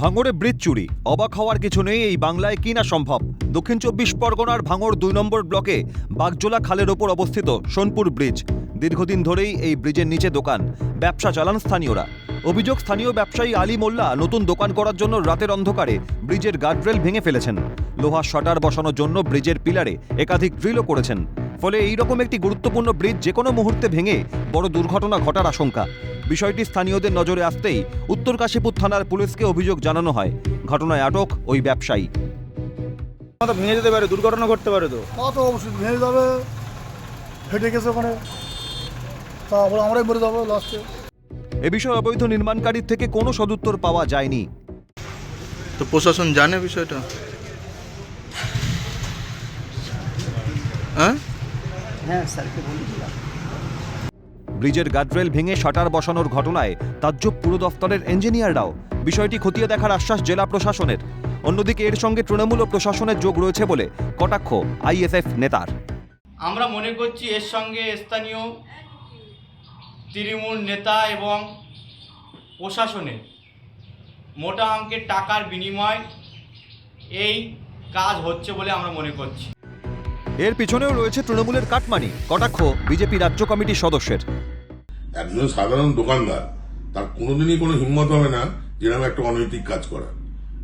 ভাঙড়ে ব্রিজ চুরি। অবাক হওয়ার কিছু নেই, এই বাংলায় কি না সম্ভব? দক্ষিণ চব্বিশ পরগনার ভাঙড় দুই নম্বর ব্লকে বাগজোলা খালের ওপর অবস্থিত সোনপুর ব্রিজ। দীর্ঘদিন ধরেই এই ব্রিজের নিচে দোকান। ব্যবসা চালান স্থানীয়রা। অভিযোগ, স্থানীয় ব্যবসায়ী আলী মোল্লা নতুন দোকান করার জন্য রাতের অন্ধকারে ব্রিজের গার্ডরেল ভেঙে ফেলেছেন। লোহার শাটার বসানোর জন্য ব্রিজের পিলারে একাধিক ড্রিলও করেছেন। ফলে এই রকম একটি গুরুত্বপূর্ণ ব্রিজ যে কোনো মুহূর্তে ভেঙে বড় দুর্ঘটনা ঘটার আশঙ্কা। বিষয়টি স্থানীয়দের নজরে আসতেই উত্তর কাশীপুর থানার পুলিশকে অভিযোগ জানানো হয়। ঘটনায় আটক ওই ব্যবসায়ী। তো ভেঙে যেতে পারে দুর্ঘটনা ঘটতে পারে তো? তা তো অবশ্যই ভেঙে যাবে। ফেটে গেছে ওখানে। তারপরে আমরাই মরে যাব লাস্টে এ। বিষয়ে অবৈধ নির্মাণকারীর থেকে কোনো সদুত্তর পাওয়া যায়নি। তো প্রশাসন জানে বিষয়টা? হ্যাঁ? ব্রিজের গার্ডরেল ভেঙে শাটার বসানোর ঘটনায় তাজ্জব পুর দফতরের ইঞ্জিনিয়াররাও। বিষয়টি খতিয়ে দেখার আশ্বাস জেলা প্রশাসনের। অন্যদিকে এর সঙ্গে তৃণমূল ও প্রশাসনের যোগ রয়েছে বলে কটাক্ষ আইএসএফ নেতার। আমরা মনে করছি এর সঙ্গে স্থানীয় তৃণমূল নেতা এবং প্রশাসনের মোটা অঙ্কের টাকার বিনিময় এই কাজ হচ্ছে বলে আমরা মনে করছি। এর পিছনেও রয়েছে তৃণমূলের কাটমানি কটাক্ষ বিজেপি রাজ্য কমিটির সদস্যের। একজন সাধারণ দোকানদার তার কোনোদিনই কোনো হিম্মত হবে না যেরকম একটা অনৈতিক কাজ করা।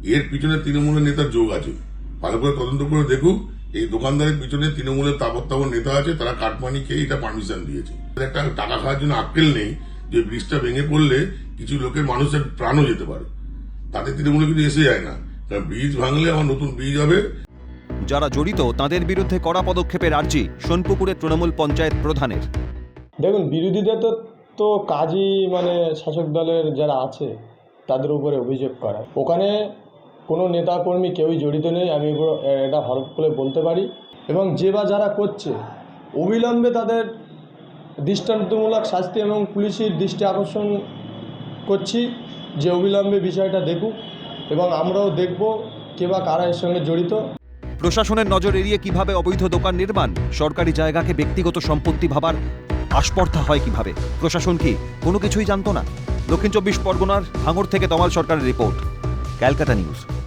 এর পিছনে তৃণমূলের নেতার যোগ আছে। ভালো করে তদন্ত করে দেখুক এই দোকানদারের পিছনে তৃণমূলের তাবর তাবর নেতা আছে তারা কাটমানি খেয়ে এটা পারমিশন দিয়েছে। একটা টাকা খাওয়ার জন্য আক্কেল নেই যে ব্রিজটা ভেঙে পড়লে কিছু লোকের মানুষের প্রাণও যেতে পারে। তাতে তৃণমূলে কিন্তু এসে যায় না। কারণ ব্রিজ ভাঙলে আমার নতুন ব্রিজ হবে। যারা জড়িত তাদের বিরুদ্ধে কড়া পদক্ষেপের আর্জি সোনপুকুরের তৃণমূল পঞ্চায়েত প্রধানের। দেখুন বিরোধীদের তো তো কাজই মানে শাসক দলের যারা আছে, তাদের উপরে অভিযোগ করা। ওখানে কোনো নেতাকর্মী কেউই জড়িত নেই, আমি এগুলো, এটা হরফ করে বলতে পারি। এবং যে বা যারা করছে, অবিলম্বে তাদের দৃষ্টান্তমূলক শাস্তি এবং পুলিশের দৃষ্টি আকর্ষণ করছি যে অবিলম্বে বিষয়টা দেখুক এবং আমরাও দেখব কে বা কারা এর সঙ্গে জড়িত। প্রশাসনের নজর এড়িয়ে কীভাবে অবৈধ দোকান নির্মাণ, সরকারি জায়গাকে ব্যক্তিগত সম্পত্তি ভাবার আস্পর্ধা হয় কীভাবে? প্রশাসন কি কোনো কিছুই জানতো না? দক্ষিণ চব্বিশ পরগনার ভাঙড় থেকে তমাল সরকারের রিপোর্ট, ক্যালকাটা নিউজ।